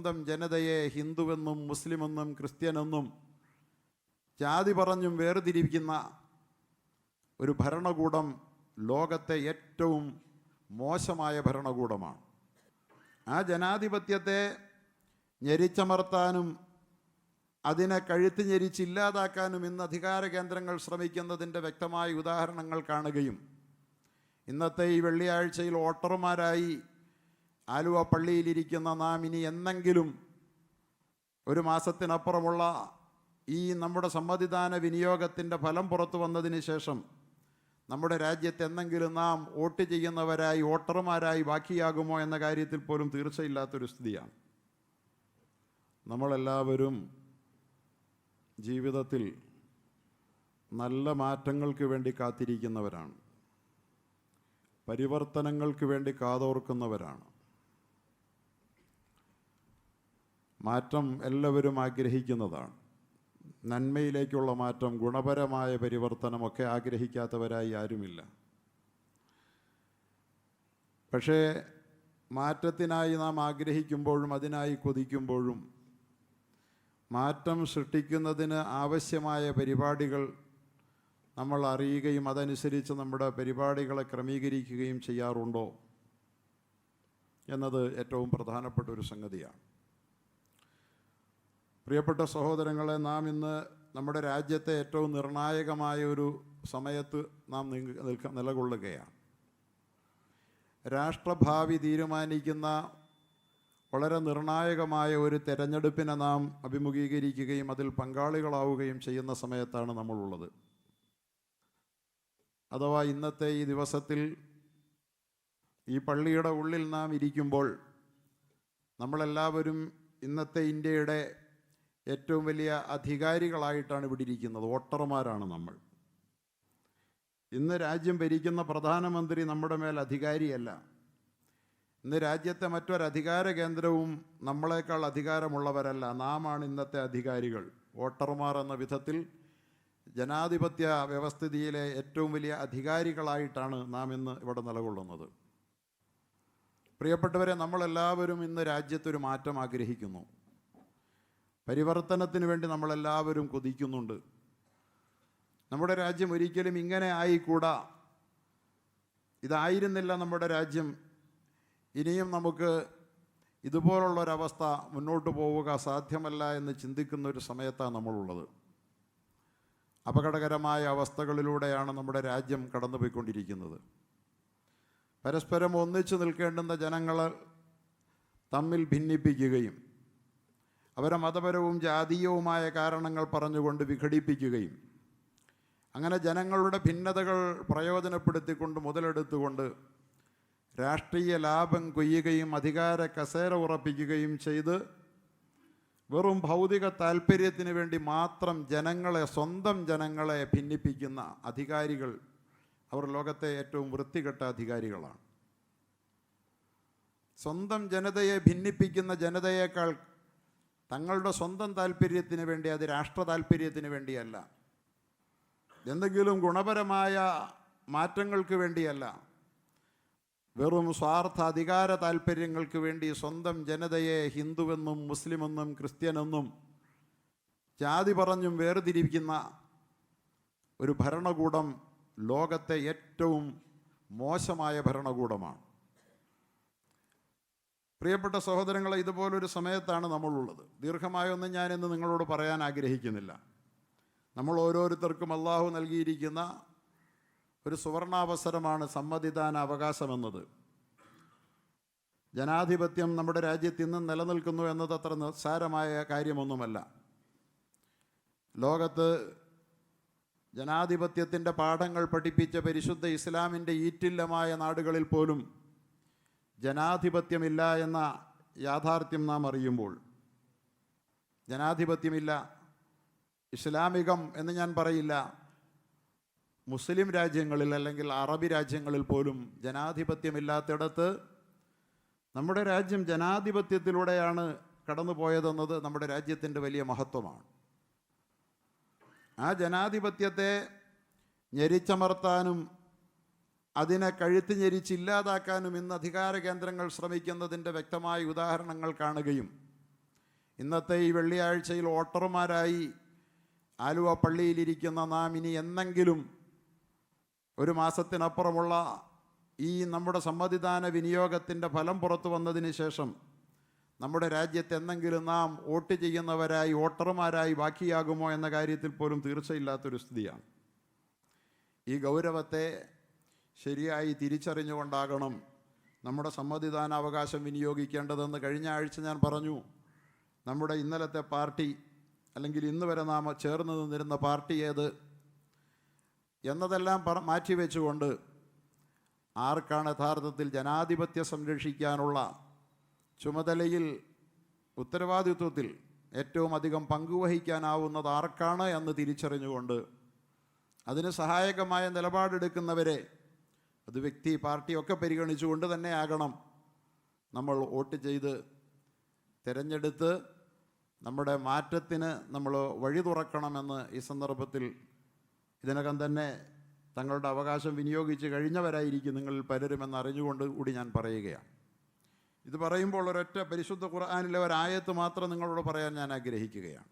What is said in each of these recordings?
സ്വന്തം ജനതയെ ഹിന്ദുവെന്നും മുസ്ലിമെന്നും ക്രിസ്ത്യനെന്നും ജാതി പറഞ്ഞും വേർതിരിക്കുന്ന ഒരു ഭരണകൂടം ലോകത്തെ ഏറ്റവും മോശമായ ഭരണകൂടമാണ്. ആ ജനാധിപത്യത്തെ ഞെരിച്ചമർത്താനും അതിനെ കഴുത്ത് ഞെരിച്ചില്ലാതാക്കാനും ഇന്ന് അധികാര കേന്ദ്രങ്ങൾ ശ്രമിക്കുന്നതിന്റെ വ്യക്തമായ ഉദാഹരണങ്ങൾ കാണുകയും ഇന്നത്തെ ഈ വെള്ളിയാഴ്ചയിൽ വോട്ടർമാരായി ആലുവ പള്ളിയിലിരിക്കുന്ന നാം ഇനി എന്നെങ്കിലും ഒരു മാസത്തിനപ്പുറമുള്ള ഈ നമ്മുടെ സമ്മതിദാന വിനിയോഗത്തിന്റെ ഫലം പുറത്തു വന്നതിന് ശേഷം നമ്മുടെ രാജ്യത്ത് എന്തെങ്കിലും നാം വോട്ട് ചെയ്യുന്നവരായി വോട്ടർമാരായി ബാക്കിയാകുമോ എന്ന കാര്യത്തിൽ പോലും തീർച്ചയില്ലാത്തൊരു സ്ഥിതിയാണ്. നമ്മളെല്ലാവരും ജീവിതത്തിൽ നല്ല മാറ്റങ്ങൾക്ക് വേണ്ടി കാത്തിരിക്കുന്നവരാണ്. പരിവർത്തനങ്ങൾക്ക് വേണ്ടി കാതോർക്കുന്നവരാണ്. മാറ്റം എല്ലാവരും ആഗ്രഹിക്കുന്നതാണ്. നന്മയിലേക്കുള്ള മാറ്റം ഗുണപരമായ പരിവർത്തനമൊക്കെ ആഗ്രഹിക്കാത്തവരായി ആരുമില്ല. പക്ഷേ മാറ്റത്തിനായി നാം ആഗ്രഹിക്കുമ്പോഴും അതിനായി കൊതിക്കുമ്പോഴും മാറ്റം സൃഷ്ടിക്കുന്നതിന് ആവശ്യമായ പരിപാടികൾ നമ്മൾ അറിയുകയും അതനുസരിച്ച് നമ്മുടെ പരിപാടികളെ ക്രമീകരിക്കുകയും ചെയ്യാറുണ്ടോ? എന്നത് ഏറ്റവും പ്രധാനപ്പെട്ട ഒരു സംഗതിയാണ്. പ്രിയപ്പെട്ട സഹോദരങ്ങളെ നാം ഇന്ന് നമ്മുടെ രാജ്യത്തെ ഏറ്റവും നിർണായകമായ ഒരു സമയത്ത് നാം നിൽക്ക- നിലകൊള്ളുകയാണ്. രാഷ്ട്രഭാവി തീരുമാനിക്കുന്ന വളരെ നിർണായകമായ ഒരു തെരഞ്ഞെടുപ്പിനെ നാം അഭിമുഖീകരിക്കുകയും അതിൽ പങ്കാളികളാവുകയും ചെയ്യുന്ന സമയത്താണ് നമ്മളുള്ളത്. അഥവാ ഇന്നത്തെ ഈ ദിവസത്തിൽ ഈ പള്ളിയുടെ ഉള്ളിൽ നാം ഇരിക്കുമ്പോൾ നമ്മളെല്ലാവരും ഇന്നത്തെ ഇന്ത്യയുടെ ഏറ്റവും വലിയ അധികാരികളായിട്ടാണ് ഇവിടെ ഇരിക്കുന്നത്. വോട്ടർമാരാണ് നമ്മൾ. ഇന്ന് രാജ്യം ഭരിക്കുന്ന പ്രധാനമന്ത്രി നമ്മുടെ മേൽ അധികാരിയല്ല. ഇന്ന് രാജ്യത്തെ മറ്റൊരധികാര കേന്ദ്രവും നമ്മളെക്കാൾ അധികാരമുള്ളവരല്ല. നാമാണ് ഇന്നത്തെ അധികാരികൾ. വോട്ടർമാർ എന്ന വിധത്തിൽ ജനാധിപത്യ വ്യവസ്ഥിതിയിലെ ഏറ്റവും വലിയ അധികാരികളായിട്ടാണ് നാം ഇന്ന് ഇവിടെ നിലകൊള്ളുന്നത്. പ്രിയപ്പെട്ടവരെ നമ്മളെല്ലാവരും ഇന്ന് രാജ്യത്തൊരു മാറ്റം ആഗ്രഹിക്കുന്നു. പരിവർത്തനത്തിന് വേണ്ടി നമ്മളെല്ലാവരും കൊതിക്കുന്നുണ്ട്. നമ്മുടെ രാജ്യം ഒരിക്കലും ഇങ്ങനെ ആയിക്കൂടാ. ഇതായിരുന്നില്ല നമ്മുടെ രാജ്യം. ഇനിയും നമുക്ക് ഇതുപോലുള്ള ഒരവസ്ഥ മുന്നോട്ട് പോവുക സാധ്യമല്ല എന്ന് ചിന്തിക്കുന്ന ഒരു സമയത്താണ് നമ്മളുള്ളത്. അപകടകരമായ അവസ്ഥകളിലൂടെയാണ് നമ്മുടെ രാജ്യം കടന്നുപോയിക്കൊണ്ടിരിക്കുന്നത്. പരസ്പരം ഒന്നിച്ചു നിൽക്കേണ്ടുന്ന ജനങ്ങൾ തമ്മിൽ ഭിന്നിപ്പിക്കുകയും അവരെ മതപരവും ജാതീയവുമായ കാരണങ്ങൾ പറഞ്ഞുകൊണ്ട് വിഘടിപ്പിക്കുകയും അങ്ങനെ ജനങ്ങളുടെ ഭിന്നതകൾ പ്രയോജനപ്പെടുത്തിക്കൊണ്ട് മുതലെടുത്തുകൊണ്ട് രാഷ്ട്രീയ ലാഭം കൊയ്യുകയും അധികാര കസേര ഉറപ്പിക്കുകയും ചെയ്ത് വെറും ഭൗതിക താല്പര്യത്തിന് വേണ്ടി മാത്രം ജനങ്ങളെ സ്വന്തം ജനങ്ങളെ ഭിന്നിപ്പിക്കുന്ന അധികാരികൾ അവർ ലോകത്തെ ഏറ്റവും വൃത്തികെട്ട അധികാരികളാണ്. സ്വന്തം ജനതയെ ഭിന്നിപ്പിക്കുന്ന ജനതയേക്കാൾ തങ്ങളുടെ സ്വന്തം താല്പര്യത്തിന് വേണ്ടി അത് രാഷ്ട്ര താല്പര്യത്തിന് വേണ്ടിയല്ല. എന്തെങ്കിലും ഗുണപരമായ മാറ്റങ്ങൾക്ക് വേണ്ടിയല്ല. വെറും സ്വാർത്ഥ അധികാര താല്പര്യങ്ങൾക്ക് വേണ്ടി സ്വന്തം ജനതയെ ഹിന്ദുവെന്നും മുസ്ലിമെന്നും ക്രിസ്ത്യനെന്നും ജാതി പറഞ്ഞും വേർതിരിക്കുന്ന ഒരു ഭരണകൂടം ലോകത്തെ ഏറ്റവും മോശമായ ഭരണകൂടമാണ്. പ്രിയപ്പെട്ട സഹോദരങ്ങളെ ഇതുപോലൊരു സമയത്താണ് നമ്മളുള്ളത്. ദീർഘമായൊന്നും ഞാനിന്ന് നിങ്ങളോട് പറയാൻ ആഗ്രഹിക്കുന്നില്ല. നമ്മൾ ഓരോരുത്തർക്കും അള്ളാഹു നൽകിയിരിക്കുന്ന ഒരു സുവർണാവസരമാണ് സമ്മതിദാന അവകാശമെന്നത്. ജനാധിപത്യം നമ്മുടെ രാജ്യത്ത് ഇന്നും നിലനിൽക്കുന്നു എന്നത് അത്ര നിസ്സാരമായ കാര്യമൊന്നുമല്ല. ലോകത്ത് ജനാധിപത്യത്തിന്റെ പാഠങ്ങൾ പഠിപ്പിച്ച പരിശുദ്ധ ഇസ്ലാമിന്റെ ഈറ്റില്ലമായ നാടുകളിൽ പോലും ജനാധിപത്യമില്ല എന്ന യാഥാർത്ഥ്യം നാം അറിയുമ്പോൾ ജനാധിപത്യമില്ല ഇസ്ലാമികം എന്ന് ഞാൻ പറയില്ല മുസ്ലിം രാജ്യങ്ങളിൽ അല്ലെങ്കിൽ അറബി രാജ്യങ്ങളിൽ പോലും ജനാധിപത്യമില്ലാത്തിടത്ത് നമ്മുടെ രാജ്യം ജനാധിപത്യത്തിലൂടെയാണ് കടന്നു പോയതെന്നത് നമ്മുടെ രാജ്യത്തിന്റെ വലിയ മഹത്വമാണ്. ആ ജനാധിപത്യത്തെ ഞെരിച്ചമർത്താനും അതിനെ കഴുത്ത് ഞെരിച്ചില്ലാതാക്കാനും ഇന്ന് അധികാര കേന്ദ്രങ്ങൾ ശ്രമിക്കുന്നതിന്റെ വ്യക്തമായ ഉദാഹരണങ്ങൾ കാണുകയും ഇന്നത്തെ ഈ വെള്ളിയാഴ്ചയിൽ വോട്ടർമാരായി ആലുവ പള്ളിയിലിരിക്കുന്ന നാം ഇനി എന്നെങ്കിലും ഒരു മാസത്തിനപ്പുറമുള്ള ഈ നമ്മുടെ സമ്മതിദാന വിനിയോഗത്തിന്റെ ഫലം പുറത്തു വന്നതിന് ശേഷം നമ്മുടെ രാജ്യത്ത് എന്നെങ്കിലും നാം വോട്ട് ചെയ്യുന്നവരായി വോട്ടർമാരായി ബാക്കിയാകുമോ എന്ന കാര്യത്തിൽ പോലും തീർച്ചയില്ലാത്തൊരു സ്ഥിതിയാണ്. ഈ ഗൗരവത്തെ ശരിയായി തിരിച്ചറിഞ്ഞുകൊണ്ടാകണം നമ്മുടെ സമ്മതിദാനാവകാശം വിനിയോഗിക്കേണ്ടതെന്ന് കഴിഞ്ഞ ആഴ്ച ഞാൻ പറഞ്ഞു. നമ്മുടെ ഇന്നലത്തെ പാർട്ടി അല്ലെങ്കിൽ ഇന്ന് വരെ നാം ചേർന്ന് നിന്നിരുന്ന പാർട്ടി ഏത്? എന്നതെല്ലാം പറ മാറ്റിവെച്ചുകൊണ്ട് ആർക്കാണ് യഥാർത്ഥത്തിൽ ജനാധിപത്യം സംരക്ഷിക്കാനുള്ള ചുമതലയിൽ ഉത്തരവാദിത്വത്തിൽ ഏറ്റവും അധികം പങ്കുവഹിക്കാനാവുന്നത് ആർക്കാണ് എന്ന് തിരിച്ചറിഞ്ഞുകൊണ്ട് അതിന് സഹായകമായ നിലപാടെടുക്കുന്നവരെ അത് വ്യക്തി പാർട്ടിയൊക്കെ പരിഗണിച്ചുകൊണ്ട് തന്നെ ആകണം. നമ്മൾ വോട്ട് ചെയ്ത് തിരഞ്ഞെടുത്ത് നമ്മുടെ മാറ്റത്തിന് നമ്മൾ വഴി തുറക്കണമെന്ന് ഈ സന്ദർഭത്തിൽ ഇതിനകം തന്നെ തങ്ങളുടെ അവകാശം വിനിയോഗിച്ച് കഴിഞ്ഞവരായിരിക്കും നിങ്ങളിൽ പലരുമെന്ന് അറിഞ്ഞുകൊണ്ട് കൂടി ഞാൻ പറയുകയാണ്. ഇത് പറയുമ്പോൾ ഒരൊറ്റ പരിശുദ്ധ ഖുർആാനിലെ ഒരായത്ത് മാത്രം നിങ്ങളോട് പറയാൻ ഞാൻ ആഗ്രഹിക്കുകയാണ്.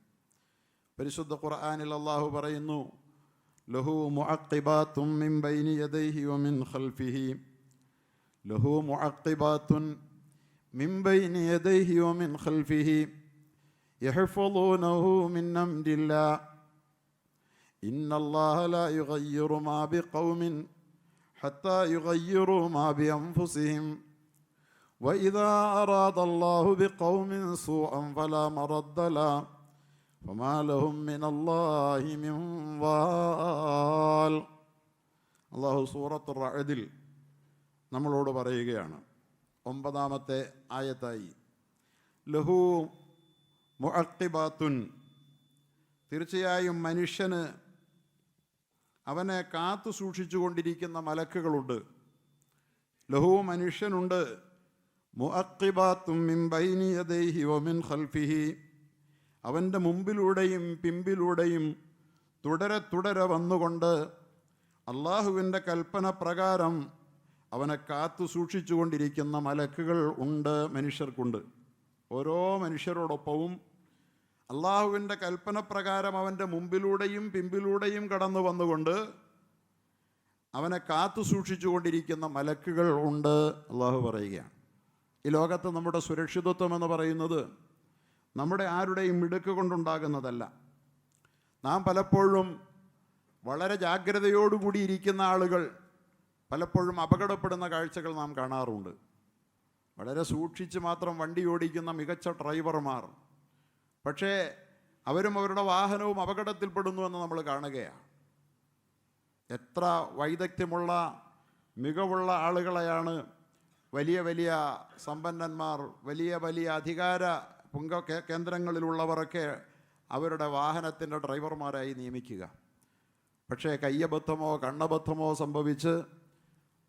പരിശുദ്ധ ഖുർആാനിൽ അള്ളാഹു പറയുന്നു له معقبات من بين يديه ومن خلفه. له معقبات من بين يديه ومن خلفه. يحفظونه من أمر الله. إن الله لا يغير ما بقوم حتى يغيروا ما بأنفسهم. وإذا أراد الله بقوم سوءا فلا مرد له. فما لهم من الله من വാൽ അള്ളാഹു സൂറത്ത് റഅദിൽ നമ്മളോട് പറയുകയാണ് ഒമ്പതാമത്തെ ആയത്തായി ലഹു മുഅക്കിബാത്തുൻ തീർച്ചയായും മനുഷ്യന് അവനെ കാത്തു സൂക്ഷിച്ചുകൊണ്ടിരിക്കുന്ന മലക്കുകളുണ്ട് ലഹു മനുഷ്യനുണ്ട് മുഅക്കിബാത്തും മിൻ ബൈനി യദൈഹി വമിൻ ഖൽഫിഹി അവന്റെ മുമ്പിലൂടെയും പിമ്പിലൂടെയും തുടരെ തുടരെ വന്നുകൊണ്ട് അള്ളാഹുവിന്റെ കൽപ്പന പ്രകാരം അവനെ കാത്തു സൂക്ഷിച്ചുകൊണ്ടിരിക്കുന്ന മലക്കുകൾ ഉണ്ട് മനുഷ്യർക്കുണ്ട്. ഓരോ മനുഷ്യരോടൊപ്പവും അള്ളാഹുവിന്റെ കൽപ്പന പ്രകാരം അവന്റെ മുമ്പിലൂടെയും പിമ്പിലൂടെയും കടന്നു വന്നുകൊണ്ട് അവനെ കാത്തു സൂക്ഷിച്ചുകൊണ്ടിരിക്കുന്ന മലക്കുകൾ ഉണ്ട് അള്ളാഹു പറയുകയാണ്. ഈ ലോകത്ത് നമ്മുടെ സുരക്ഷിതത്വം എന്ന് പറയുന്നത് നമ്മുടെ ആരുടെയും മിടുക്ക് കൊണ്ടുണ്ടാകുന്നതല്ല. നാം പലപ്പോഴും വളരെ ജാഗ്രതയോടുകൂടി ഇരിക്കുന്ന ആളുകൾ പലപ്പോഴും അപകടപ്പെടുന്ന കാഴ്ചകൾ നാം കാണാറുണ്ട്. വളരെ സൂക്ഷിച്ച് മാത്രം വണ്ടി ഓടിക്കുന്ന മികച്ച ഡ്രൈവർമാർ. പക്ഷേ അവരും അവരുടെ വാഹനവും അപകടത്തിൽപ്പെടുന്നു എന്ന് നമ്മൾ കാണുകയാണ്. എത്ര വൈദഗ്ധ്യമുള്ള മികവുള്ള ആളുകളെയാണ് വലിയ വലിയ സമ്പന്നന്മാർ വലിയ വലിയ അധികാര പുങ്ക കേന്ദ്രങ്ങളിലുള്ളവരൊക്കെ അവരുടെ വാഹനത്തിന്റെ ഡ്രൈവർമാരായി നിയമിക്കുക. പക്ഷേ കയ്യബദ്ധമോ കണ്ണബദ്ധമോ സംഭവിച്ച്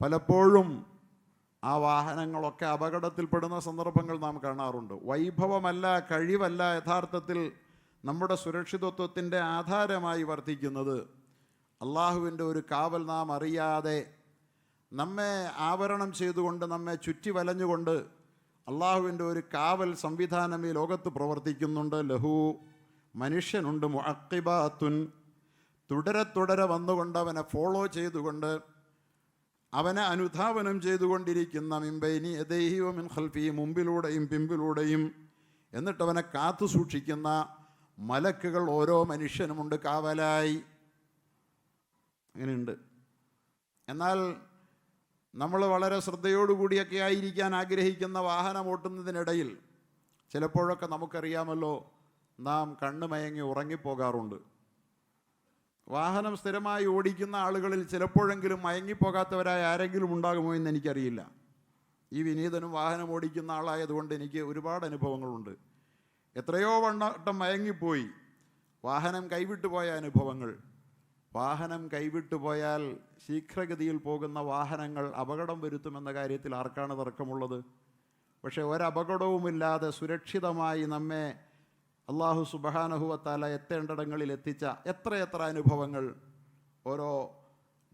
പലപ്പോഴും ആ വാഹനങ്ങളൊക്കെ അപകടത്തിൽപ്പെടുന്ന സന്ദർഭങ്ങൾ നാം കാണാറുണ്ട്. വൈഭവമല്ല കഴിവല്ല യഥാർത്ഥത്തിൽ നമ്മുടെ സുരക്ഷിതത്വത്തിന്റെ ആധാരമായി വർദ്ധിക്കുന്നത് അള്ളാഹുവിന്റെ ഒരു കാവൽ നാം അറിയാതെ നമ്മെ ആവരണം ചെയ്തുകൊണ്ട് നമ്മെ ചുറ്റി വലഞ്ഞുകൊണ്ട് അള്ളാഹുവിന്റെ ഒരു കാവൽ സംവിധാനം ഈ ലോകത്ത് പ്രവർത്തിക്കുന്നുണ്ട്. ലഹു മനുഷ്യനുണ്ട്. മുഅക്കിബാത്തുൻ തുടരെ തുടരെ വന്നുകൊണ്ട് അവനെ ഫോളോ ചെയ്തുകൊണ്ട് അവനെ അനുധാവനം ചെയ്തുകൊണ്ടിരിക്കുന്ന മിമ്പൈനി എതൈഹിയോ മിൻ ഖൽഫി മുമ്പിലൂടെയും പിമ്പിലൂടെയും എന്നിട്ടവനെ കാത്തു സൂക്ഷിക്കുന്ന മലക്കുകൾ ഓരോ മനുഷ്യനുമുണ്ട്. കാവലായി. അങ്ങനെയുണ്ട്. എന്നാൽ നമ്മൾ വളരെ ശ്രദ്ധയോടുകൂടിയൊക്കെ ആയിരിക്കാൻ ആഗ്രഹിക്കുന്ന വാഹനം ഓട്ടുന്നതിനിടയിൽ ചിലപ്പോഴൊക്കെ നമുക്കറിയാമല്ലോ നാം കണ്ണുമയങ്ങി ഉറങ്ങിപ്പോകാറുണ്ട്. വാഹനം സ്ഥിരമായി ഓടിക്കുന്ന ആളുകളിൽ ചിലപ്പോഴെങ്കിലും മയങ്ങിപ്പോകാത്തവരായ ആരെങ്കിലും ഉണ്ടാകുമോ എന്ന് എനിക്കറിയില്ല. ഈ വിനീതനും വാഹനം ഓടിക്കുന്ന ആളായതുകൊണ്ട് എനിക്ക് ഒരുപാട് അനുഭവങ്ങളുണ്ട്. എത്രയോ വണ്ണം മയങ്ങിപ്പോയി. വാഹനം കൈവിട്ടുപോയ അനുഭവങ്ങൾ. വാഹനം കൈവിട്ടു പോയാൽ ശീഘ്രഗതിയിൽ പോകുന്ന വാഹനങ്ങൾ അപകടം വരുത്തുമെന്ന കാര്യത്തിൽ ആർക്കാണ് തർക്കമുള്ളത്? പക്ഷേ ഒരപകടവുമില്ലാതെ സുരക്ഷിതമായി നമ്മെ അള്ളാഹു സുബഹാനഹുവത്താല എത്തേണ്ടിടങ്ങളിൽ എത്തിച്ച എത്രയെത്ര അനുഭവങ്ങൾ ഓരോ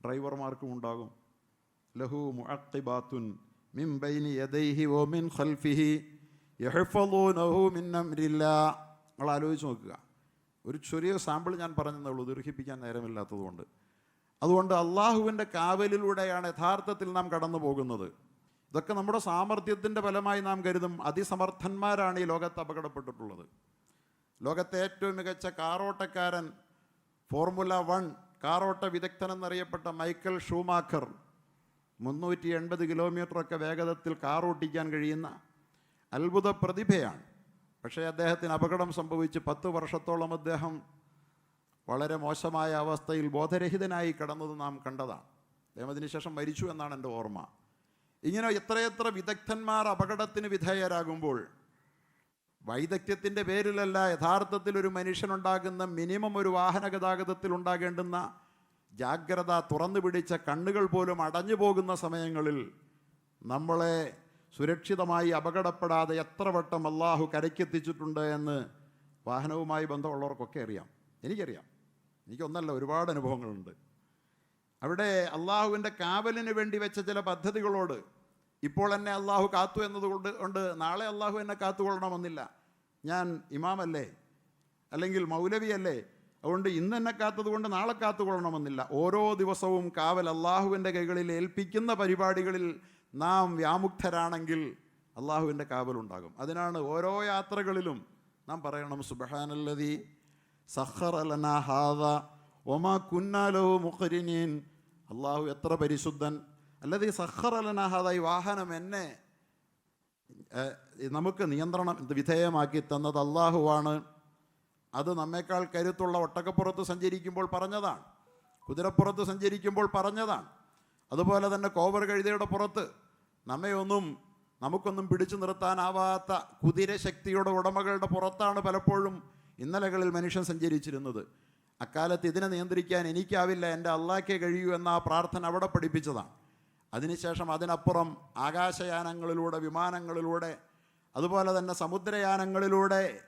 ഡ്രൈവർമാർക്കും ഉണ്ടാകും. ലഹു മുഅക്കിബാത്തുൻ മിൻ ബൈനി യദൈഹി വ മിൻ ഖൽഫിഹി യഹ്ഫളൂനഹു മിൻ അംരില്ലാ. നമ്മൾ ആലോചിച്ച് നോക്കുക. ഒരു ചെറിയ സാമ്പിൾ ഞാൻ പറഞ്ഞതേ ദീർഘിപ്പിക്കാൻ നേരമില്ലാത്തതുകൊണ്ട്. അതുകൊണ്ട് അള്ളാഹുവിന്റെ കാവലിലൂടെയാണ് യഥാർത്ഥത്തിൽ നാം കടന്നു പോകുന്നത് ഇതൊക്കെ നമ്മുടെ സാമർഥ്യത്തിന്റെ ഫലമായി നാം കരുതും. അതിസമർത്ഥന്മാരാണ് ഈ ലോകത്ത് അപകടപ്പെട്ടിട്ടുള്ളത്. ലോകത്തെ ഏറ്റവും മികച്ച കാറോട്ടക്കാരൻ ഫോർമുല വൺ കാറോട്ട വിദഗ്ധൻ എന്നറിയപ്പെട്ട മൈക്കൽ ഷൂമാക്കർ മുന്നൂറ്റി എൺപത് കിലോമീറ്ററൊക്കെ വേഗതത്തിൽ കാറോട്ടിക്കാൻ കഴിയുന്ന അത്ഭുത പ്രതിഭയാണ്. പക്ഷേ അദ്ദേഹത്തിന് അപകടം സംഭവിച്ച് പത്ത് വർഷത്തോളം അദ്ദേഹം വളരെ മോശമായ അവസ്ഥയിൽ ബോധരഹിതനായി കിടന്നത് നാം കണ്ടതാണ്. അദ്ദേഹം അതിനുശേഷം മരിച്ചു എന്നാണ് എന്റെ ഓർമ്മ. ഇങ്ങനെ എത്രയെത്ര വിദഗ്ധന്മാർ അപകടത്തിന് വിധേയരാകുമ്പോൾ വൈദഗ്ധ്യത്തിന്റെ പേരിലല്ല യഥാർത്ഥത്തിൽ ഒരു മനുഷ്യനുണ്ടാകുന്ന മിനിമം ഒരു വാഹന ഗതാഗതത്തിൽ ഉണ്ടാകേണ്ടുന്ന ജാഗ്രത തുറന്നു പിടിച്ച കണ്ണുകൾ പോലും അടഞ്ഞു പോകുന്ന സമയങ്ങളിൽ നമ്മളെ സുരക്ഷിതമായി അപകടപ്പെടാതെ എത്ര വട്ടം അള്ളാഹു കരയ്ക്കെത്തിച്ചിട്ടുണ്ട് എന്ന് വാഹനവുമായി ബന്ധമുള്ളവർക്കൊക്കെ അറിയാം. എനിക്കറിയാം. എനിക്കൊന്നല്ല ഒരുപാട് അനുഭവങ്ങളുണ്ട്. അവിടെ അള്ളാഹുവിന്റെ കാവലിന് വേണ്ടി വെച്ച ചില പദ്ധതികളോട് ഇപ്പോൾ എന്നെ അള്ളാഹു കാത്തു എന്നതുകൊണ്ട് കൊണ്ട് നാളെ അള്ളാഹു എന്നെ കാത്തുകൊള്ളണമെന്നില്ല. ഞാൻ ഇമാമല്ലേ? അല്ലെങ്കിൽ മൗലവിയല്ലേ? അതുകൊണ്ട് ഇന്ന് എന്നെ കാത്തതുകൊണ്ട് നാളെ കാത്തുകൊള്ളണമെന്നില്ല. ഓരോ ദിവസവും കാവൽ അള്ളാഹുവിന്റെ കൈകളിൽ ഏൽപ്പിക്കുന്ന പരിപാടികളിൽ നാം വ്യാമുക്തരാണെങ്കിൽ അള്ളാഹുവിന്റെ കാവലുണ്ടാകും. അതിനാണ് ഓരോ യാത്രകളിലും നാം പറയണം സുബഹാനല്ലതി സഹർ അലന ഹാദ ഒമാ കുന്നാലോ മുഖരിനീൻ. അള്ളാഹു എത്ര പരിശുദ്ധൻ. അല്ലതീ സഹർ അലന ഹാദ ഈ വാഹനം എന്നെ നമുക്ക് നിയന്ത്രണം വിധേയമാക്കി തന്നത് അള്ളാഹുവാണ്. അത് നമ്മേക്കാൾ കരുത്തുള്ള ഒട്ടക്കപ്പുറത്ത് സഞ്ചരിക്കുമ്പോൾ പറഞ്ഞതാണ്. കുതിരപ്പുറത്ത് സഞ്ചരിക്കുമ്പോൾ പറഞ്ഞതാണ്. അതുപോലെ തന്നെ കോവർ കഴുതയുടെ പുറത്ത് നമ്മയൊന്നും നമുക്കൊന്നും പിടിച്ചു നിർത്താനാവാത്ത കുതിര ശക്തിയുടെ ഉടമകളുടെ പുറത്താണ് പലപ്പോഴും ഇന്നലകളിൽ മനുഷ്യൻ സഞ്ചരിച്ചിരുന്നത്. അക്കാലത്ത് ഇതിനെ നിയന്ത്രിക്കാൻ എനിക്കാവില്ല എന്റെ അള്ളാക്കേ കഴിയൂ എന്ന ആ പ്രാർത്ഥന അവിടെ പഠിപ്പിച്ചതാണ്. അതിനുശേഷം അതിനപ്പുറം ആകാശയാനങ്ങളിലൂടെ വിമാനങ്ങളിലൂടെ അതുപോലെ തന്നെ സമുദ്രയാനങ്ങളിലൂടെ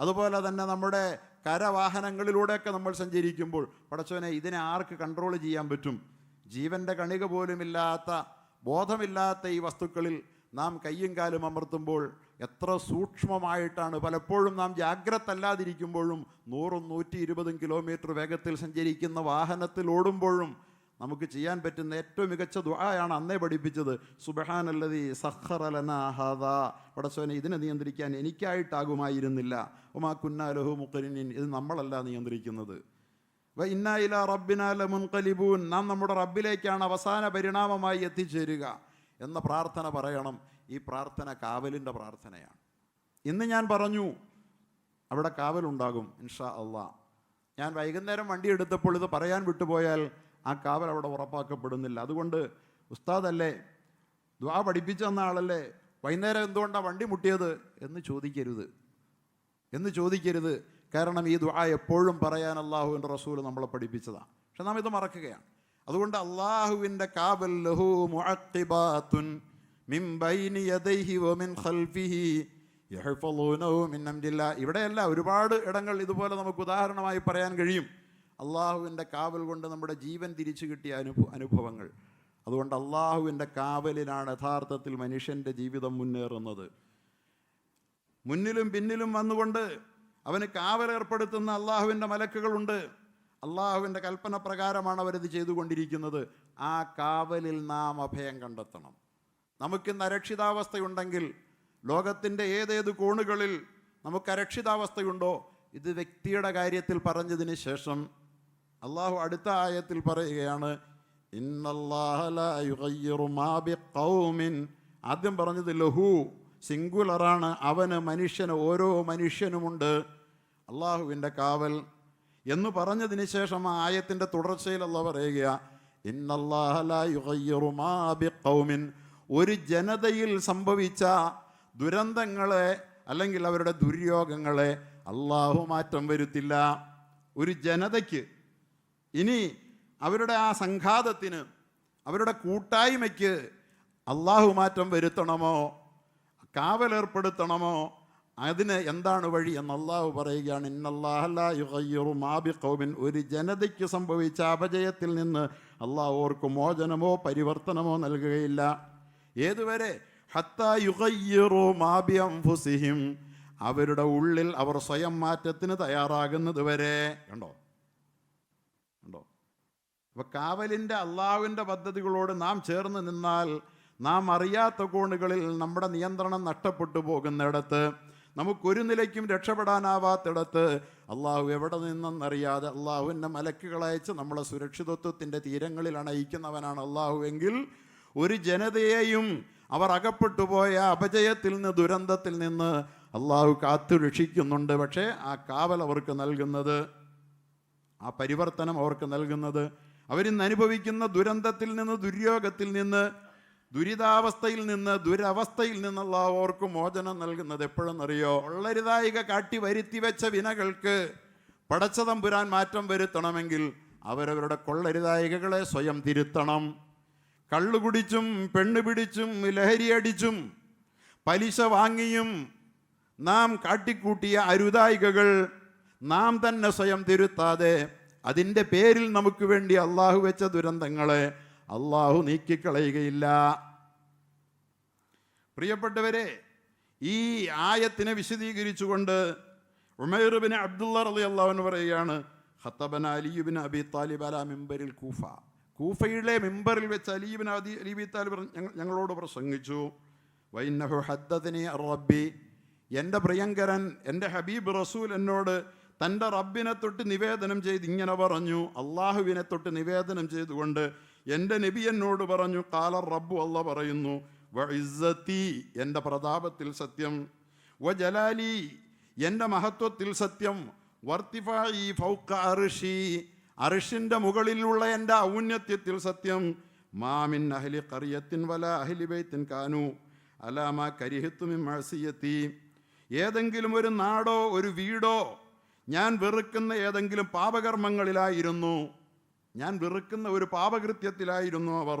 അതുപോലെ തന്നെ നമ്മുടെ കരവാഹനങ്ങളിലൂടെയൊക്കെ നമ്മൾ സഞ്ചരിക്കുമ്പോൾ പടച്ചോനെ ഇതിനെ ആർക്ക് കൺട്രോൾ ചെയ്യാൻ പറ്റും? ജീവന്റെ കണിക പോലുമില്ലാത്ത ബോധമില്ലാത്ത ഈ വസ്തുക്കളിൽ നാം കയ്യും കാലും അമർത്തുമ്പോൾ എത്ര സൂക്ഷ്മമായിട്ടാണ് പലപ്പോഴും നാം ജാഗ്രത അല്ലാതിരിക്കുമ്പോഴും നൂറും നൂറ്റി ഇരുപതും കിലോമീറ്റർ വേഗത്തിൽ സഞ്ചരിക്കുന്ന വാഹനത്തിൽ ഓടുമ്പോഴും നമുക്ക് ചെയ്യാൻ പറ്റുന്ന ഏറ്റവും മികച്ച ദുആയാണ് അന്നേ പഠിപ്പിച്ചത്. സുബഹാനല്ലതി സഹറലന ഹാദ. പടച്ചോനെ ഇതിനെ നിയന്ത്രിക്കാൻ എനിക്കായിട്ടാകുമായിരുന്നില്ല. ഒമാ കുന്നാലഹു മുക്കരിനിൻ ഇത് നമ്മളല്ല നിയന്ത്രിക്കുന്നത്. വ ഇന്നായില റബ്ബിനാല മുൻകലിബൂൻ നാം നമ്മുടെ റബ്ബിലേക്കാണ് അവസാന പരിണാമമായി എത്തിച്ചേരുക എന്ന പ്രാർത്ഥന പറയണം. ഈ പ്രാർത്ഥന കാവലിന്റെ പ്രാർത്ഥനയാണ്. ഇന്ന് ഞാൻ പറഞ്ഞു അവിടെ കാവലുണ്ടാകും ഇൻഷാ അള്ളാ. ഞാൻ വൈകുന്നേരം വണ്ടി എടുത്തപ്പോൾ ഇത് പറയാൻ വിട്ടുപോയാൽ ആ കാവൽ അവിടെ ഉറപ്പാക്കപ്പെടുന്നില്ല. അതുകൊണ്ട് ഉസ്താദല്ലേ ദ്വാ പഠിപ്പിച്ചെന്ന ആളല്ലേ വൈകുന്നേരം എന്തുകൊണ്ടാണ് വണ്ടി മുട്ടിയത് എന്ന് ചോദിക്കരുത്. എന്ന് ചോദിക്കരുത്. കാരണം ഈ ദുആ എപ്പോഴും പറയാൻ അള്ളാഹുവിന്റെ റസൂൽ നമ്മളെ പഠിപ്പിച്ചതാണ്. പക്ഷെ നാം ഇത് മറക്കുകയാണ്. അതുകൊണ്ട് അള്ളാഹുവിന്റെ കാബൽ ലഹു മിൻ ബൈനി യദൈഹി വമിൻ ഖൽഫിഹി യഹ്ഫളൂനഹു മിൻ ഇവിടെയല്ല ഒരുപാട് ഇടങ്ങൾ ഇതുപോലെ നമുക്ക് ഉദാഹരണമായി പറയാൻ കഴിയും. അള്ളാഹുവിന്റെ കാവൽ കൊണ്ട് നമ്മുടെ ജീവൻ തിരിച്ചു കിട്ടിയ അനുഭവ അനുഭവങ്ങൾ. അതുകൊണ്ട് അള്ളാഹുവിന്റെ കാവലിനാണ് യഥാർത്ഥത്തിൽ മനുഷ്യന്റെ ജീവിതം മുന്നേറുന്നത്. മുന്നിലും പിന്നിലും വന്നുകൊണ്ട് അവന് കാവലേർപ്പെടുത്തുന്ന അള്ളാഹുവിന്റെ മലക്കുകളുണ്ട്. അള്ളാഹുവിന്റെ കൽപ്പന പ്രകാരമാണ് അവരിത് ചെയ്തുകൊണ്ടിരിക്കുന്നത്. ആ കാവലിൽ നാം അഭയം കണ്ടെത്തണം. നമുക്കിന്ന് അരക്ഷിതാവസ്ഥയുണ്ടെങ്കിൽ ലോകത്തിന്റെ ഏതേത് കോണുകളിൽ നമുക്ക് അരക്ഷിതാവസ്ഥയുണ്ടോ? ഇത് വ്യക്തിയുടെ കാര്യത്തിൽ പറഞ്ഞതിന് ശേഷം അള്ളാഹു അടുത്ത ആയത്തിൽ പറയുകയാണ്. ആദ്യം പറഞ്ഞത് ലഹു സിംഗുലറാണ്. അവന് മനുഷ്യന് ഓരോ മനുഷ്യനുമുണ്ട്. അള്ളാഹുവിന്റെ കാവൽ എന്ന് പറഞ്ഞതിന് ശേഷം ആ ആയത്തിന്റെ തുടർച്ചയിൽ അല്ല പറയുക "ഇന്നല്ലാഹ ലാ യുഗയ്യിറു മാ ബിഖൗമിൻ." ഒരു ജനതയിൽ സംഭവിച്ച ദുരന്തങ്ങളെ അല്ലെങ്കിൽ അവരുടെ ദുര്യോഗങ്ങളെ അള്ളാഹു മാറ്റം വരുത്തില്ല. ഒരു ജനതയ്ക്ക് ഇനി അവരുടെ ആ സംഘാതത്തിന് അവരുടെ കൂട്ടായ്മയ്ക്ക് അള്ളാഹു മാറ്റം വരുത്തണമോ? കാവലേർപ്പെടുത്തണമോ? അതിന് എന്താണ് വഴി എന്ന് അള്ളാഹു പറയുകയാണ് ഇന്നല്ലാഹു മാബി കൗമിൻ ഒരു ജനതയ്ക്ക് സംഭവിച്ച അപജയത്തിൽ നിന്ന് അള്ളാഹു അവർക്ക് മോചനമോ പരിവർത്തനമോ നൽകുകയില്ല. ഏതുവരെ? ഹത്താ യുഗയ്യിറു മാ ബിഅൻഫുസിഹിം അവരുടെ ഉള്ളിൽ അവർ സ്വയം മാറ്റത്തിന് തയ്യാറാകുന്നത് വരെ. കണ്ടോ? കണ്ടോ? അപ്പൊ കാവലിന്റെ അള്ളാഹുവിന്റെ പദ്ധതികളോട് നാം ചേർന്ന് നിന്നാൽ നാം അറിയാത്ത കോണുകളിൽ നമ്മുടെ നിയന്ത്രണം നഷ്ടപ്പെട്ടു പോകുന്നിടത്ത് നമുക്കൊരു നിലയ്ക്കും രക്ഷപ്പെടാനാവാത്തിടത്ത് അള്ളാഹു എവിടെ നിന്നെന്നറിയാതെ അള്ളാഹുവിന്റെ മലക്കുകളയച്ച് നമ്മളെ സുരക്ഷിതത്വത്തിന്റെ തീരങ്ങളിൽ അണയിക്കുന്നവനാണ് അള്ളാഹു എങ്കിൽ ഒരു ജനതയെയും അവർ അകപ്പെട്ടുപോയ അപജയത്തിൽ നിന്ന് ദുരന്തത്തിൽ നിന്ന് അള്ളാഹു കാത്തു രക്ഷിക്കുന്നുണ്ട്. പക്ഷേ ആ കാവൽ അവർക്ക് നൽകുന്നത് ആ പരിവർത്തനം അവർക്ക് നൽകുന്നത് അവരിന്ന് അനുഭവിക്കുന്ന ദുരന്തത്തിൽ നിന്ന് ദുര്യോഗത്തിൽ നിന്ന് ദുരിതാവസ്ഥയിൽ നിന്ന് ദുരവസ്ഥയിൽ നിന്നുള്ള അവർക്ക് മോചനം നൽകുന്നത് എപ്പോഴെന്നറിയോ? ഉള്ളരുതായിക കാട്ടി വരുത്തി വെച്ച വിനകൾക്ക് പടച്ചതമ്പുരാൻ മാറ്റം വരുത്തണമെങ്കിൽ അവരവരുടെ കൊള്ളരുതായികകളെ സ്വയം തിരുത്തണം. കള്ളുകുടിച്ചും പെണ്ണ് പിടിച്ചും ലഹരിയടിച്ചും പലിശ വാങ്ങിയും നാം കാട്ടിക്കൂട്ടിയ അരുതായികകൾ നാം തന്നെ സ്വയം തിരുത്താതെ അതിന്റെ പേരിൽ നമുക്ക് വേണ്ടി അള്ളാഹു വെച്ച ദുരന്തങ്ങളെ അള്ളാഹു നീക്കിക്കളയുകയില്ല. പ്രിയപ്പെട്ടവരെ ഈ ആയത്തിനെ വിശദീകരിച്ചുകൊണ്ട് ഉമേറുബിന് അബ്ദുള്ള റലി അള്ളാഹുവിന് പറയുകയാണ് ഹത്തബൻ അലിയുബിൻ അബി താലിബ് അല മിമ്പരിൽ കൂഫ. കൂഫയിലെ മിമ്പറിൽ വെച്ച് അലിയുബിൻ അദി അലിബി താലിബ് ഞങ്ങളോട് പ്രസംഗിച്ചു വൈനഹു ഹദ്ദത്തിനി റബ്ബി. എന്റെ പ്രിയങ്കരൻ എന്റെ ഹബീബ് റസൂൽ എന്നോട് തന്റെ റബ്ബിനെ തൊട്ട് നിവേദനം ചെയ്ത് ഇങ്ങനെ പറഞ്ഞു അള്ളാഹുവിനെ തൊട്ട് നിവേദനം ചെയ്തുകൊണ്ട് എന്റെ നബി എന്നോട് പറഞ്ഞു കാല റബ്ബു അല്ല പറയുന്നു എന്റെ പ്രതാപത്തിൽ സത്യം വ ജലാലി എന്റെ മഹത്വത്തിൽ സത്യം വർത്തിഫായി ഫൗക്ക അറിഷി അറിഷിന്റെ മുകളിലുള്ള എന്റെ ഔന്നത്യത്തിൽ സത്യം മാമിൻ അഹലി കറിയത്തിൻ വല അഹലി ബൈത്തിൻ കാനു അലാമ കരിഹിത്തുമിൻ മഴസിയത്തി ഏതെങ്കിലും ഒരു നാടോ ഒരു വീടോ ഞാൻ വെറുക്കുന്ന ഏതെങ്കിലും പാപകർമ്മങ്ങളിലായിരുന്നു ഞാൻ വെറുക്കുന്ന ഒരു പാപകൃത്യത്തിലായിരുന്നു അവർ.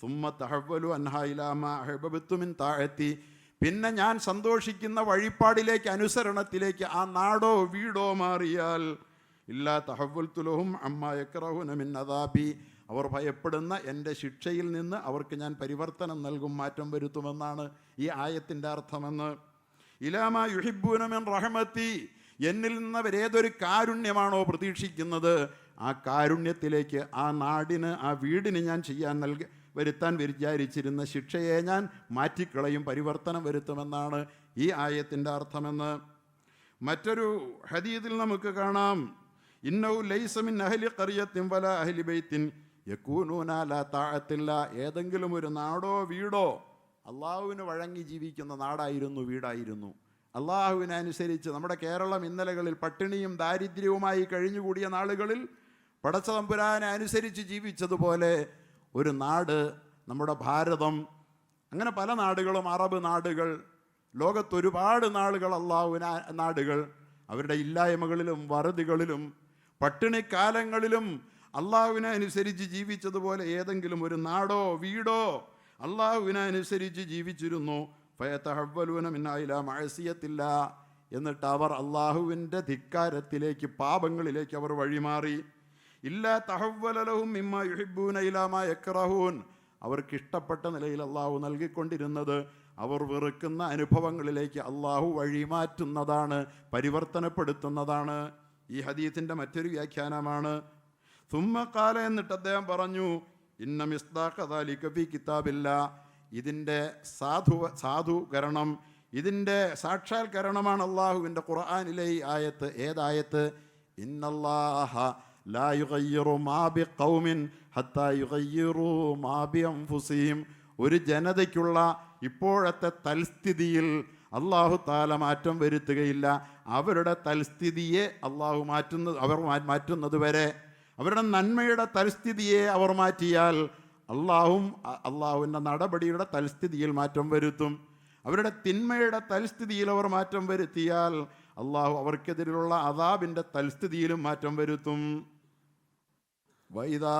സുമ്മ തഹവലു അൻഹായിലാമ അഹബബത്തുമിൻ താഴത്തി. പിന്നെ ഞാൻ സന്തോഷിക്കുന്ന വഴിപാടിലേക്ക് അനുസരണത്തിലേക്ക് ആ നാടോ വീടോ മാറിയാൽ ഇല്ലാ തഹവൽ തുലഹും അമ്മായക്രഹുനമിൻ അദാബി. അവർ ഭയപ്പെടുന്ന എന്റെ ശിക്ഷയിൽ നിന്ന് അവർക്ക് ഞാൻ പരിവർത്തനം നൽകും മാറ്റം വരുത്തുമെന്നാണ് ഈ ആയത്തിന്റെ അർത്ഥമെന്ന്. ഇലാമ യുഹിബൂനമിൻ റഹമത്തി. എന്നിൽ നിന്ന് അവരേതൊരു കാരുണ്യമാണോ പ്രതീക്ഷിക്കുന്നത്? ആ കാരുണ്യത്തിലേക്ക് ആ നാടിന് ആ വീടിന് ഞാൻ ചെയ്യാൻ നൽകി വരുത്താൻ വിചാരിച്ചിരുന്ന ശിക്ഷയെ ഞാൻ മാറ്റിക്കളയും പരിവർത്തനം വരുത്തുമെന്നാണ് ഈ ആയത്തിന്റെ അർത്ഥമെന്ന്. മറ്റൊരു ഹദീദിൽ നമുക്ക് കാണാം. ഇന്നൗ ലൈസമിൻ അഹലി കറിയത്തിൻ വല അഹലി ബൈത്തിൻ യക്കൂനൂനാല താഴത്തില്ല ഏതെങ്കിലും ഒരു നാടോ വീടോ അള്ളാഹുവിന് വഴങ്ങി ജീവിക്കുന്ന നാടായിരുന്നു വീടായിരുന്നു. അള്ളാഹുവിനനുസരിച്ച് നമ്മുടെ കേരളം ഇന്നലകളിൽ പട്ടിണിയും ദാരിദ്ര്യവുമായി കഴിഞ്ഞുകൂടിയ നാളുകളിൽ പടച്ച തമ്പുരാനെ അനുസരിച്ച് ജീവിച്ചതുപോലെ ഒരു നാട് നമ്മുടെ ഭാരതം. അങ്ങനെ പല നാടുകളും അറബ് നാടുകൾ ലോകത്തൊരുപാട് നാടുകൾ അള്ളാഹുവിന നാടുകൾ അവരുടെ ഇല്ലായ്മകളിലും വറുതികളിലും പട്ടിണിക്കാലങ്ങളിലും അള്ളാഹുവിനെ അനുസരിച്ച് ജീവിച്ചതുപോലെ ഏതെങ്കിലും ഒരു നാടോ വീടോ അള്ളാഹുവിനെ അനുസരിച്ച് ജീവിച്ചിരുന്നു ഫയത്തഹവലൂന മിന്നായില്ല മഴസിയത്തില്ല എന്നിട്ട് അവർ അള്ളാഹുവിന്റെ ധിക്കാരത്തിലേക്ക് പാപങ്ങളിലേക്ക് അവർ വഴിമാറി. ഇല്ല തഹവലലഹും ഇമ്മ യുഹിബൂന ഇലാമ യക്റഹൂൻ അവർക്ക് ഇഷ്ടപ്പെട്ട നിലയിൽ അള്ളാഹു നൽകിക്കൊണ്ടിരുന്നത് അവർ വെറുക്കുന്ന അനുഭവങ്ങളിലേക്ക് അള്ളാഹു വഴിമാറ്റുന്നതാണ് പരിവർത്തനപ്പെടുത്തുന്നതാണ്. ഈ ഹദീത്തിന്റെ മറ്റൊരു വ്യാഖ്യാനമാണ്. തുമ്മക്കാല എന്നിട്ട് അദ്ദേഹം പറഞ്ഞു ഇന്ന മിസ്താഖി കിതാബില്ല. ഇതിന്റെ സാധു സാധുകരണം ഇതിന്റെ സാക്ഷാത്കരണമാണ് അള്ളാഹുവിന്റെ ഖുർആാനിലെ ഈ ആയത്ത്. ഏതായത്ത് ഇന്നല്ലാഹ ലാ യുഗയ്യിറു മാ ബിഖൗമിൻ ഹത്താ യുഗയ്യിറു മാ ബിഅൻഫുസിഹിം ഒരു ജനതയ്ക്കുള്ള ഇപ്പോഴത്തെ തൽസ്ഥിതിയിൽ അള്ളാഹു താല മാറ്റം വരുത്തുകയില്ല. അവരുടെ തൽസ്ഥിതിയെ അള്ളാഹു മാറ്റുന്നത് അവർ മാറ്റുന്നത് വരെ അവരുടെ നന്മയുടെ തൽസ്ഥിതിയെ അവർ മാറ്റിയാൽ അള്ളാഹും അള്ളാഹുവിന്റെ നടപടിയുടെ തൽസ്ഥിതിയിൽ മാറ്റം വരുത്തും. അവരുടെ തിന്മയുടെ തൽസ്ഥിതിയിൽ അവർ മാറ്റം വരുത്തിയാൽ അള്ളാഹു അവർക്കെതിരെയുള്ള അതാബിന്റെ തൽസ്ഥിതിയിലും മാറ്റം വരുത്തും. വൈദാ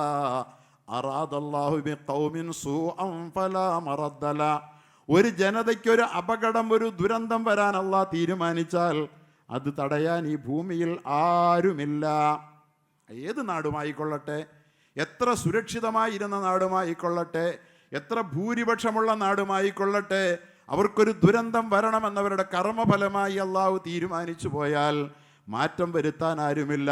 അറാദല്ലാഹു ബിഖൗമിൻ സൂഅൻ ഫലാ ഒരു ജനതയ്ക്കൊരു അപകടം ഒരു ദുരന്തം വരാൻ അള്ളാഹ് തീരുമാനിച്ചാൽ അത് തടയാൻ ഈ ഭൂമിയിൽ ആരുമില്ല. ഏത് നാടുമായിക്കൊള്ളട്ടെ? എത്ര സുരക്ഷിതമായിരുന്ന നാടുമായിക്കൊള്ളട്ടെ? എത്ര ഭൂരിപക്ഷമുള്ള നാടുമായിക്കൊള്ളട്ടെ? അവർക്കൊരു ദുരന്തം വരണമെന്നവരുടെ കർമ്മഫലമായി അള്ളാഹു തീരുമാനിച്ചു പോയാൽ മാറ്റം വരുത്താൻ ആരുമില്ല.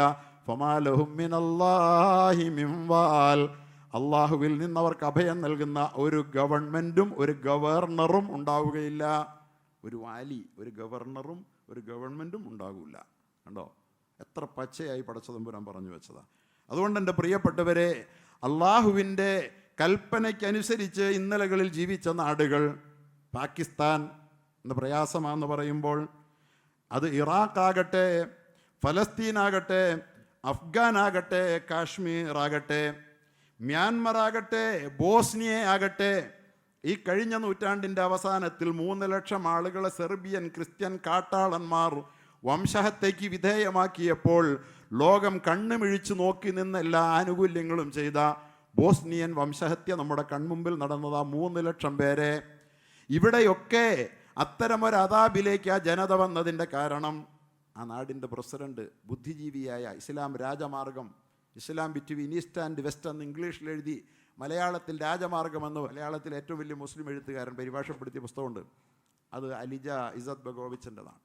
അള്ളാഹുവിൽ നിന്ന് അവർക്ക് അഭയം നൽകുന്ന ഒരു ഗവൺമെന്റും ഒരു ഗവർണറും ഉണ്ടാവുകയില്ല. ഒരു വാലി ഒരു ഗവർണറും ഒരു ഗവൺമെന്റും ഉണ്ടാകില്ല കണ്ടോ? എത്ര പച്ചയായി പടച്ചതമ്പുരാൻ പറഞ്ഞു വെച്ചതാ. അതുകൊണ്ട് എന്റെ പ്രിയപ്പെട്ടവരെ അള്ളാഹുവിന്റെ കൽപ്പനയ്ക്കനുസരിച്ച് ഇന്നലകളിൽ ജീവിച്ച നാടുകൾ പാകിസ്ഥാൻ എന്ന പ്രയാസമാണെന്ന് പറയുമ്പോൾ അത് ഇറാഖാകട്ടെ ഫലസ്തീനാകട്ടെ അഫ്ഗാനാകട്ടെ കാശ്മീർ ആകട്ടെ മ്യാൻമർ ആകട്ടെ ബോസ്നിയ ആകട്ടെ ഈ കഴിഞ്ഞ നൂറ്റാണ്ടിന്റെ അവസാനത്തിൽ മൂന്ന് ലക്ഷം ആളുകളെ സെർബിയൻ ക്രിസ്ത്യൻ കാട്ടാളന്മാർ വംശഹത്യയ്ക്ക് വിധേയമാക്കിയപ്പോൾ ലോകം കണ്ണുമിഴിച്ചു നോക്കി നിന്ന എല്ലാ ആനുകൂല്യങ്ങളും ചെയ്ത ബോസ്നിയൻ വംശഹത്യ നമ്മുടെ കൺമുമ്പിൽ നടന്നത് ആ മൂന്ന് ലക്ഷം പേരെ. ഇവിടെയൊക്കെ അത്തരമൊരു അതാബിലേക്ക് ആ ജനത വന്നതിന്റെ കാരണം ആ നാടിന്റെ പ്രസിഡന്റ് ബുദ്ധിജീവിയായ ഇസ്ലാം രാജമാർഗം ഇസ്ലാം ബിറ്റ്വീൻ ഈസ്റ്റ് ആൻഡ് വെസ്റ്റ് എന്ന് ഇംഗ്ലീഷിൽ എഴുതി മലയാളത്തിൽ രാജമാർഗം എന്ന് മലയാളത്തിൽ ഏറ്റവും വലിയ മുസ്ലിം എഴുത്തുകാരൻ പരിഭാഷപ്പെടുത്തിയ പുസ്തകമുണ്ട്. അത് അലിജ ഇസത് ബഗോവിച്ചിന്റെതാണ്.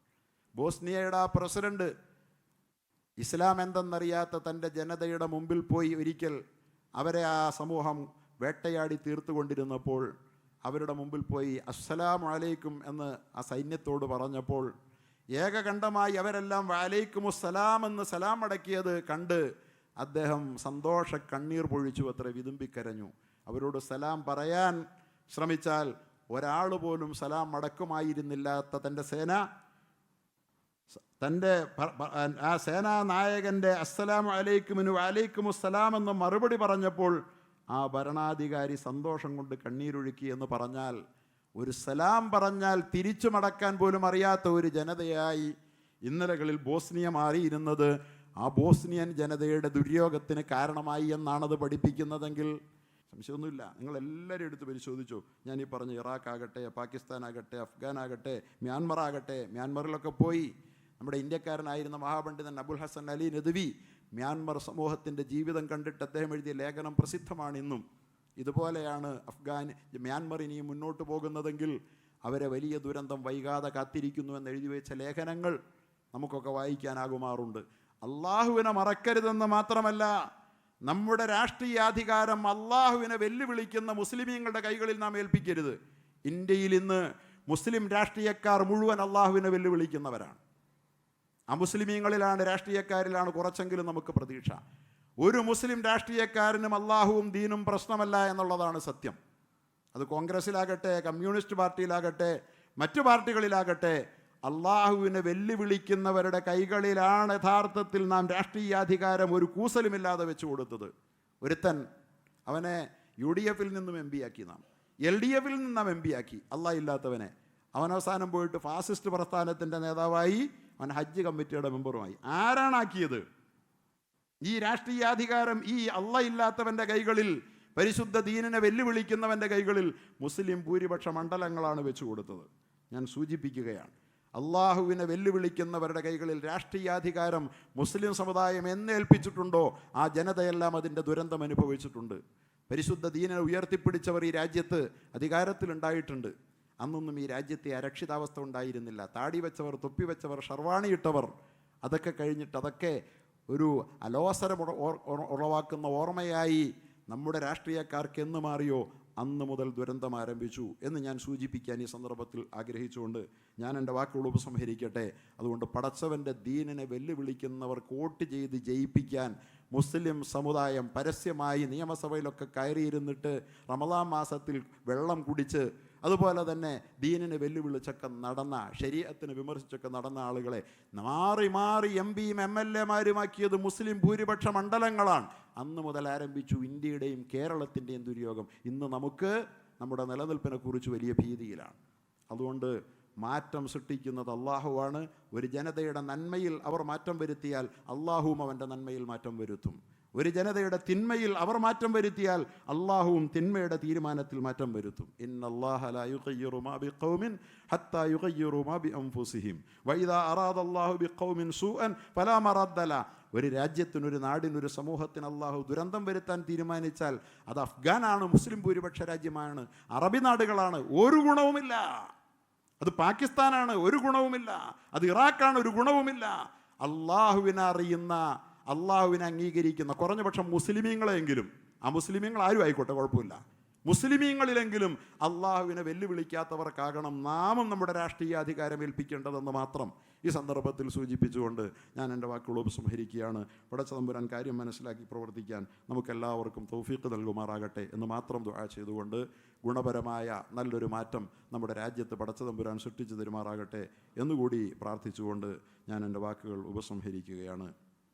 ബോസ്നിയയുടെ ആ പ്രസിഡന്റ് ഇസ്ലാം എന്തെന്നറിയാത്ത തന്റെ ജനതയുടെ മുമ്പിൽ പോയി ഒരിക്കൽ അവരെ ആ സമൂഹം വേട്ടയാടി തീർത്തുകൊണ്ടിരുന്നപ്പോൾ അവരുടെ മുമ്പിൽ പോയി അസ്സലാം അലൈക്കും എന്ന് ആ സൈന്യത്തോട് പറഞ്ഞപ്പോൾ ഏകകണ്ഠമായി അവരെല്ലാം വലൈക്കുമുസ്സലാം എന്ന് സലാം അടക്കിയത് കണ്ട് അദ്ദേഹം സന്തോഷ കണ്ണീർ പൊഴിച്ചു അത്ര വിതുമ്പിക്കരഞ്ഞു. അവരോട് സലാം പറയാൻ ശ്രമിച്ചാൽ ഒരാൾ പോലും സലാം അടക്കുമായിരുന്നില്ലാത്ത തന്റെ സേന തന്റെ ആ സേനാ നായകന്റെ അസ്സലാമു അലൈക്കുമിനു അലൈക്കുമു സലാം എന്ന് മറുപടി പറഞ്ഞപ്പോൾ ആ ഭരണാധികാരി സന്തോഷം കൊണ്ട് കണ്ണീരൊഴുക്കി എന്ന് പറഞ്ഞാൽ ഒരു സലാം പറഞ്ഞാൽ തിരിച്ചു മടക്കാൻ പോലും അറിയാത്ത ഒരു ജനതയായി ഇന്നലകളിൽ ബോസ്നിയ മാറിയിരുന്നത്. ആ ബോസ്നിയൻ ജനതയുടെ ദുര്യോഗത്തിന് കാരണമായി എന്നാണത് പഠിപ്പിക്കുന്നതെങ്കിൽ? സംശയമൊന്നുമില്ല. നിങ്ങൾ എല്ലാവരും എടുത്ത് പരിശോധിച്ചു. ഞാൻ ഈ പറഞ്ഞ ഇറാഖ് ആകട്ടെ പാകിസ്ഥാൻ ആകട്ടെ അഫ്ഗാൻ ആകട്ടെ മ്യാൻമർ ആകട്ടെ മ്യാൻമറിലൊക്കെ പോയി. നമ്മുടെ ഇന്ത്യക്കാരനായിരുന്ന മഹാപണ്ഡിതൻ അബുൽ ഹസൻ അലി നദ്വി മ്യാൻമർ സമൂഹത്തിന്റെ ജീവിതം കണ്ടിട്ട് അദ്ദേഹം എഴുതിയ ലേഖനം പ്രസിദ്ധമാണ് ഇന്നും. ഇതുപോലെയാണ് അഫ്ഗാൻ മ്യാൻമർ ഇനിയും മുന്നോട്ട് പോകുന്നതെങ്കിൽ അവരെ വലിയ ദുരന്തം വൈകാതെ കാത്തിരിക്കുന്നു എന്ന് എഴുതി വെച്ച ലേഖനങ്ങൾ നമുക്കൊക്കെ വായിക്കാനാകുമാറുണ്ട്. അള്ളാഹുവിനെ മറക്കരുതെന്ന് മാത്രമല്ല നമ്മുടെ രാഷ്ട്രീയാധികാരം അള്ളാഹുവിനെ വെല്ലുവിളിക്കുന്ന മുസ്ലിമീങ്ങളുടെ കൈകളിൽ നാം ഏൽപ്പിക്കരുത്. ഇന്ത്യയിൽ ഇന്ന് മുസ്ലിം രാഷ്ട്രീയക്കാർ മുഴുവൻ അള്ളാഹുവിനെ വെല്ലുവിളിക്കുന്നവരാണ്. ആ അമുസ്ലിമീങ്ങളിലാണ് രാഷ്ട്രീയക്കാരിലാണ് കുറച്ചെങ്കിലും നമുക്ക് പ്രതീക്ഷ. ഒരു മുസ്ലിം രാഷ്ട്രീയക്കാരനും അള്ളാഹുവും ദീനും പ്രശ്നമല്ല എന്നുള്ളതാണ് സത്യം. അത് കോൺഗ്രസ്സിലാകട്ടെ കമ്മ്യൂണിസ്റ്റ് പാർട്ടിയിലാകട്ടെ മറ്റു പാർട്ടികളിലാകട്ടെ അള്ളാഹുവിനെ വെല്ലുവിളിക്കുന്നവരുടെ കൈകളിലാണ് യഥാർത്ഥത്തിൽ നാം രാഷ്ട്രീയാധികാരം ഒരു കൂസലുമില്ലാതെ വെച്ചു കൊടുത്തത്. ഒരുത്തൻ അവനെ യു ഡി എഫിൽ നിന്നും എം പി ആക്കി നാം. എൽ ഡി എഫിൽ നിന്നും നാം എം പി ആക്കി. അള്ളാഹ് ഇല്ലാത്തവനെ. അവൻ അവസാനം പോയിട്ട് ഫാസിസ്റ്റ് പ്രസ്ഥാനത്തിന്റെ നേതാവായി അവൻ ഹജ്ജ് കമ്മിറ്റിയുടെ മെമ്പറുമായി. ആരാണ് ആക്കിയത്? ഈ രാഷ്ട്രീയാധികാരം ഈ അല്ല ഇല്ലാത്തവന്റെ കൈകളിൽ പരിശുദ്ധ ദീനിനെ വെല്ലുവിളിക്കുന്നവന്റെ കൈകളിൽ മുസ്ലിം ഭൂരിപക്ഷ മണ്ഡലങ്ങളാണ് വെച്ചു കൊടുത്തത്. ഞാൻ സൂചിപ്പിക്കുകയാണ്. അള്ളാഹുവിനെ വെല്ലുവിളിക്കുന്നവരുടെ കൈകളിൽ രാഷ്ട്രീയാധികാരം മുസ്ലിം സമുദായം എന്നേൽപ്പിച്ചിട്ടുണ്ടോ? ആ ജനതയെല്ലാം അതിന്റെ ദുരന്തം അനുഭവിച്ചിട്ടുണ്ട്. പരിശുദ്ധ ദീനെ ഉയർത്തിപ്പിടിച്ചവർ ഈ രാജ്യത്ത് അധികാരത്തിലുണ്ടായിട്ടുണ്ട്. അന്നൊന്നും ഈ രാജ്യത്തെ അരക്ഷിതാവസ്ഥ ഉണ്ടായിരുന്നില്ല. താടി വെച്ചവർ തൊപ്പി വെച്ചവർ ഷർവാണിയിട്ടവർ അതൊക്കെ കഴിഞ്ഞിട്ട് അതൊക്കെ ഒരു അലോസരം ഉളവാക്കുന്ന ഓർമ്മയായി നമ്മുടെ രാഷ്ട്രീയക്കാർക്ക് എന്ന് മാറിയോ? അന്ന് മുതൽ ദുരന്തം ആരംഭിച്ചു എന്ന് ഞാൻ സൂചിപ്പിക്കാൻ ഈ സന്ദർഭത്തിൽ ആഗ്രഹിച്ചുകൊണ്ട് ഞാൻ എന്റെ വാക്കുകൾ ഉപസംഹരിക്കട്ടെ. അതുകൊണ്ട് പടച്ചവന്റെ ദീനിനെ വെല്ലുവിളിക്കുന്നവർ വോട്ട് ചെയ്ത് ജയിപ്പിക്കാൻ മുസ്ലിം സമുദായം പരസ്യമായി നിയമസഭയിലൊക്കെ കയറിയിരുന്നിട്ട് റമദാൻ മാസത്തിൽ വെള്ളം കുടിച്ച് അതുപോലെ തന്നെ ദീനിനെ വെല്ലുവിളിച്ചൊക്കെ നടന്ന ശരീരത്തിന് വിമർശിച്ചൊക്കെ നടന്ന ആളുകളെ മാറി മാറി എം പിയും എം എൽ എമാരുമാക്കിയത് മുസ്ലിം ഭൂരിപക്ഷ മണ്ഡലങ്ങളാണ്. അന്ന് മുതൽ ആരംഭിച്ചു ഇന്ത്യയുടെയും കേരളത്തിന്റെയും ദുര്യോഗം. ഇന്ന് നമുക്ക് നമ്മുടെ നിലനിൽപ്പിനെ കുറിച്ച് വലിയ ഭീതിയിലാണ്. അതുകൊണ്ട് മാറ്റം സൃഷ്ടിക്കുന്നത് അള്ളാഹുവാണ്. ഒരു ജനതയുടെ നന്മയിൽ അവർ മാറ്റം വരുത്തിയാൽ അള്ളാഹുവും അവന്റെ നന്മയിൽ മാറ്റം വരുത്തും. ഒരു ജനതയുടെ തിന്മയിൽ അവർ മാറ്റം വരുത്തിയാൽ അള്ളാഹുവും തിന്മയുടെ തീരുമാനത്തിൽ മാറ്റം വരുത്തും. ഒരു രാജ്യത്തിനൊരു നാടിനൊരു സമൂഹത്തിന് അള്ളാഹു ദുരന്തം വരുത്താൻ തീരുമാനിച്ചാൽ അത് അഫ്ഗാനാണ് മുസ്ലിം ഭൂരിപക്ഷ രാജ്യമാണ് അറബി നാടുകളാണ് ഒരു ഗുണവുമില്ല. അത് പാകിസ്ഥാനാണ് ഒരു ഗുണവുമില്ല. അത് ഇറാഖാണ് ഒരു ഗുണവുമില്ല. അള്ളാഹുവിനെ അറിയുന്ന അള്ളാഹുവിനെ അംഗീകരിക്കുന്ന കുറഞ്ഞപക്ഷം മുസ്ലിമീങ്ങളെങ്കിലും ആ മുസ്ലിമീങ്ങൾ ആരും ആയിക്കോട്ടെ കുഴപ്പമില്ല. മുസ്ലിമീങ്ങളിലെങ്കിലും അള്ളാഹുവിനെ വെല്ലുവിളിക്കാത്തവർക്കാകണം നാമം നമ്മുടെ രാഷ്ട്രീയ അധികാരം ഏൽപ്പിക്കേണ്ടതെന്ന് മാത്രം ഈ സന്ദർഭത്തിൽ സൂചിപ്പിച്ചുകൊണ്ട് ഞാൻ എന്റെ വാക്കുകൾ ഉപസംഹരിക്കുകയാണ്. പടച്ചതമ്പുരാൻ കാര്യം മനസ്സിലാക്കി പ്രവർത്തിക്കാൻ നമുക്കെല്ലാവർക്കും തൗഫീക്ക് നൽകുമാറാകട്ടെ എന്ന് മാത്രം ദുആ ചെയ്തുകൊണ്ട് ഗുണപരമായ നല്ലൊരു മാറ്റം നമ്മുടെ രാജ്യത്ത് പടച്ചതമ്പുരാൻ സൃഷ്ടിച്ചു തരുമാറാകട്ടെ എന്നുകൂടി പ്രാർത്ഥിച്ചുകൊണ്ട് ഞാൻ എന്റെ വാക്കുകൾ ഉപസംഹരിക്കുകയാണ്.